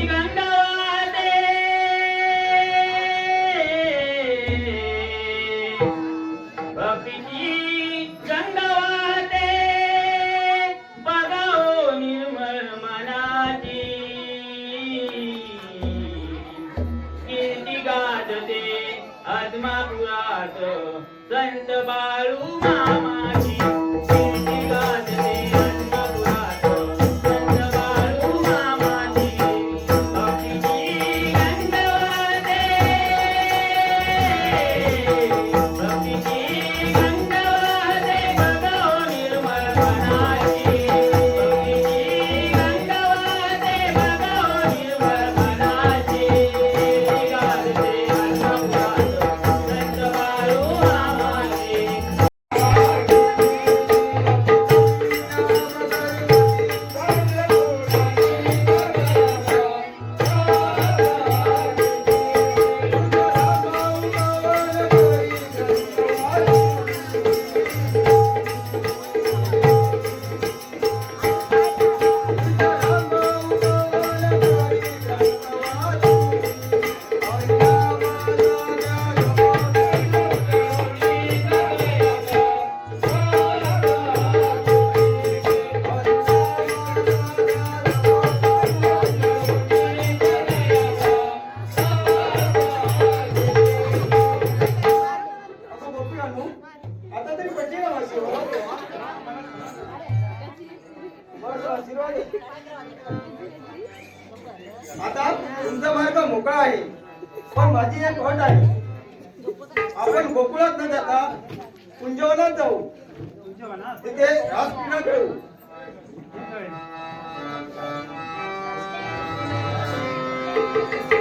Arrivando. आता तुमचा मार्ग मोकळा आहे. पण माझी एक अट आहे. आपण गोकुळात न जाता कुंजवनात जाऊ. तिथे रासक्रीडा खेळू. माझ्या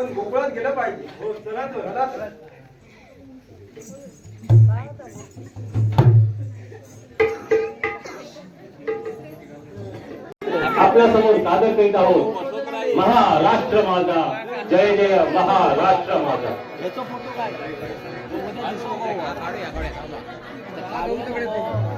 आपण गोकुळात गेलं पाहिजे. हो चला तर. चला तर. आपल्यासमोर सादर करीत आहोत महाराष्ट्र माझा जय जय महाराष्ट्र माझा महाराष्ट्र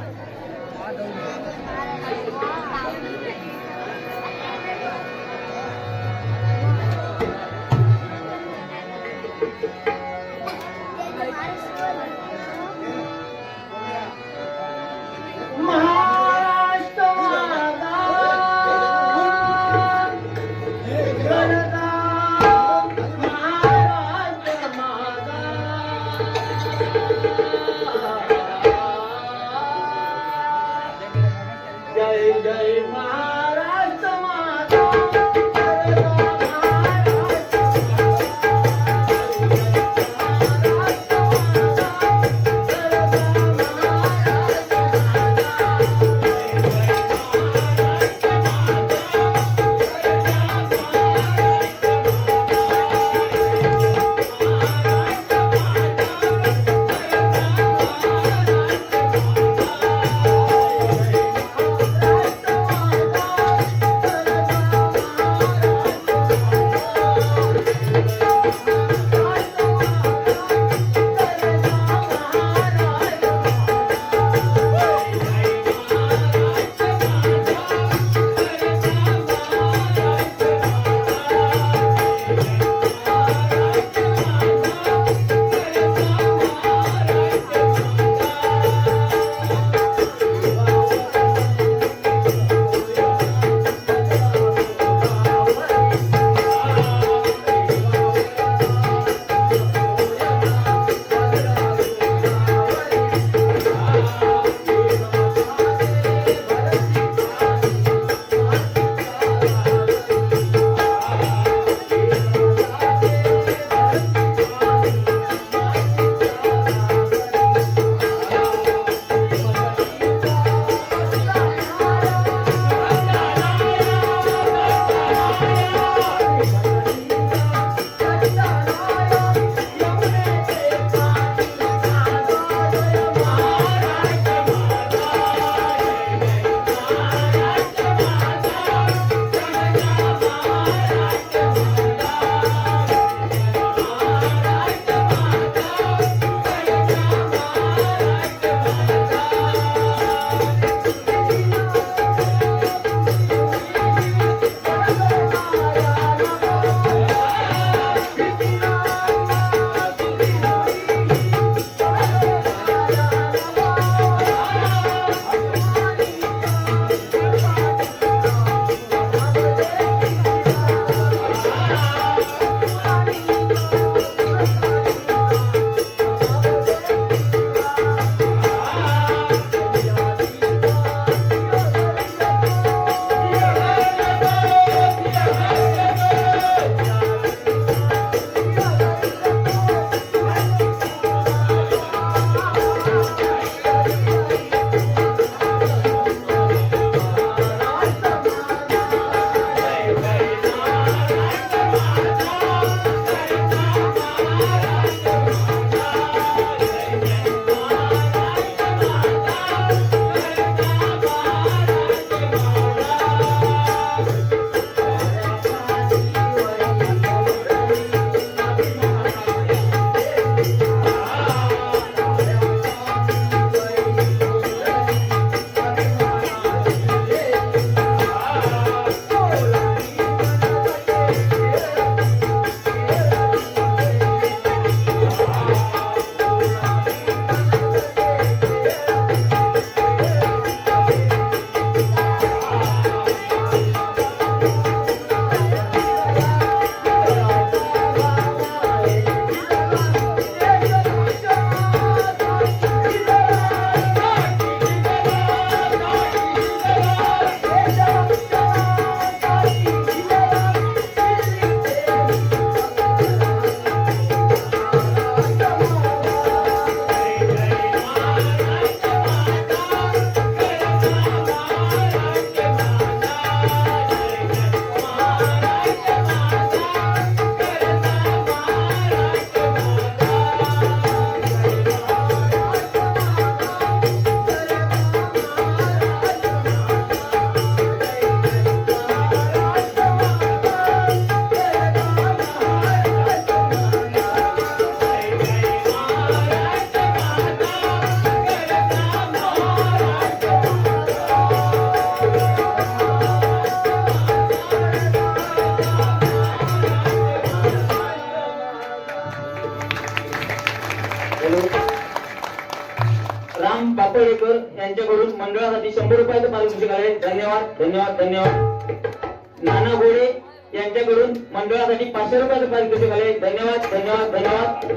धन्यवाद धन्यवाद. धन्यवाद नाना गोडे यांच्याकडून मंडळासाठी पाचशे रुपयाचं पारितोषिक आले धन्यवाद धन्यवाद धन्यवाद.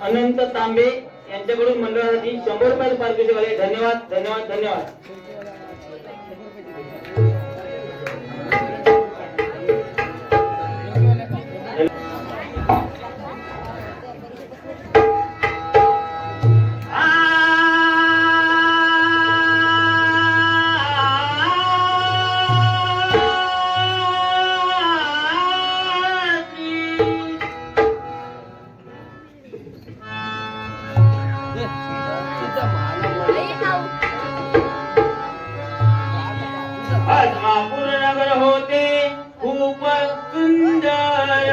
अनंत तांबे यांच्याकडून मंडळासाठी शंभर रुपयाचं पारितोषिक आले धन्यवाद धन्यवाद धन्यवाद. आत्मापूर नगर होते खूप सुंदर.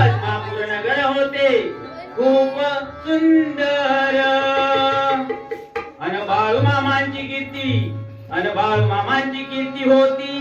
आत्मापूर नगर होते खूप सुंदर. अन बाळू मामांची कीर्ती अन बाळू मामांची कीर्ती होती.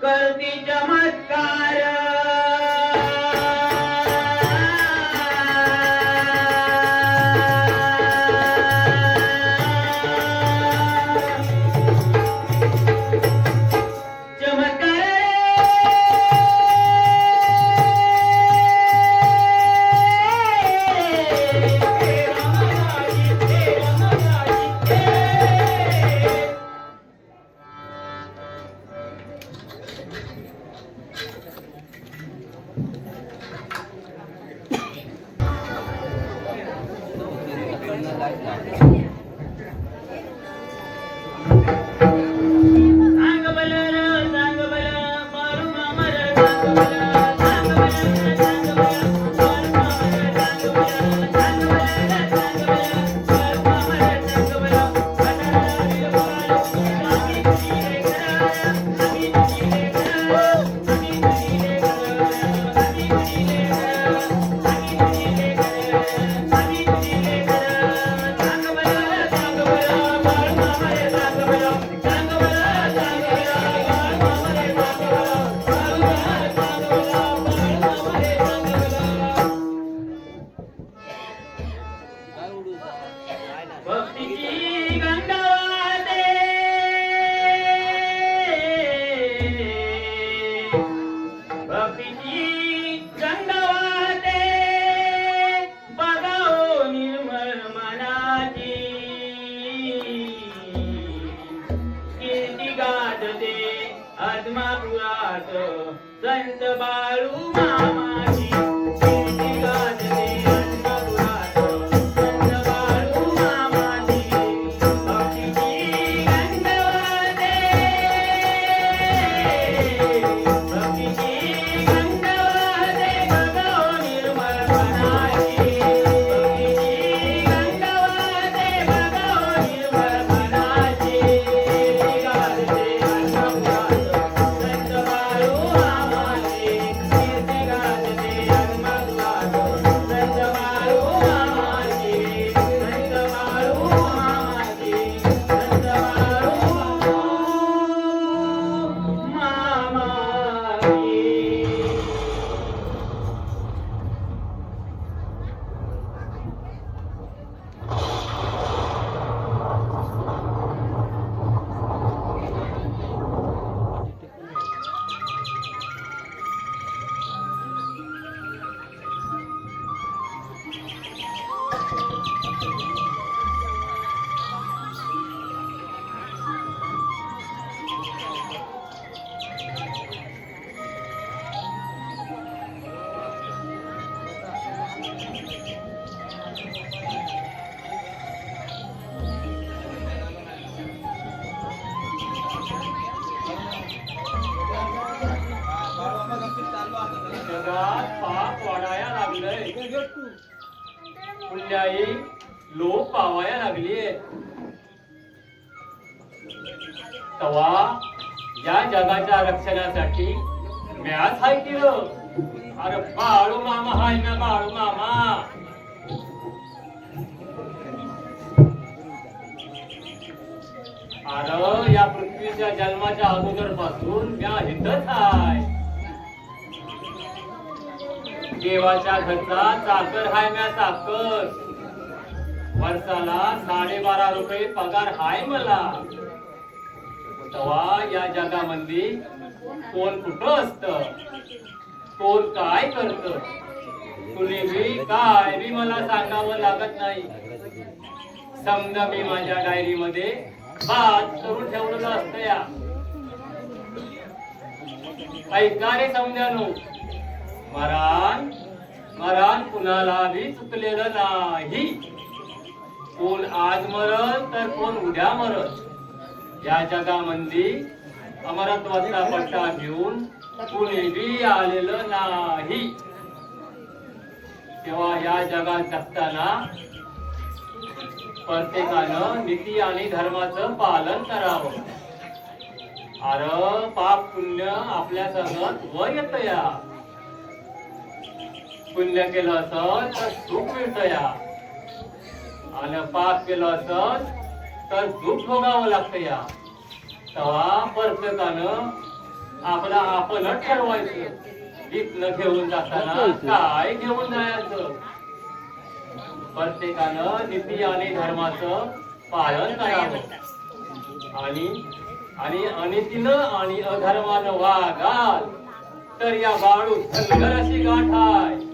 देऊन करतील 来来。barulho, mamãe. वाचण्यासाठी मी आज हाय केलं हो? अरे बाळू मामा हाय ना बाळू मामा. अरे या पृथ्वीच्या जन्माच्या अगोदरपासून म्या हितच हाय. देवाच्या घरचा चाकर हाय म्या चाकर. वर्षाला साडेबारा रुपये पगार हाय मला. तवा या जगामध्ये कोण कुठं असत? कोण काय करत? कुणी बी काय? बी मला सांगावं लागत नाही. समजा मी माझ्या डायरी मध्ये बात करून ठेवलेलं असतं या. ऐका रे समजानो. मरान मरान कुणाला बी चुकलेलं नाही. कोण आज मरत तर कोण उद्या मरत या जगामध्ये अमरत्वाचा पट्टा घेऊन कुणीही आलेलं नाही. तेव्हा या जगात जगताना प्रत्येकानं नीती आणि धर्माचं पालन करावं. अरे पाप पुण्य आपल्या संगत व येत या पुण्य केलं असत तर सुख मिळत या आणि पाप केलं असत तर दुःख भोगावं लागतं या तेव्हा प्रत्येकानं आपला आपणच ठरवायचं. इथनं घेऊन जाताना काय घेऊन जायचं? प्रत्येकानं नीती आणि धर्माचं पालन करावं. आणि आणि अनितीनं आणि अधर्मानं वागाल. तर या बाळू धनगर अशी गाठ आहे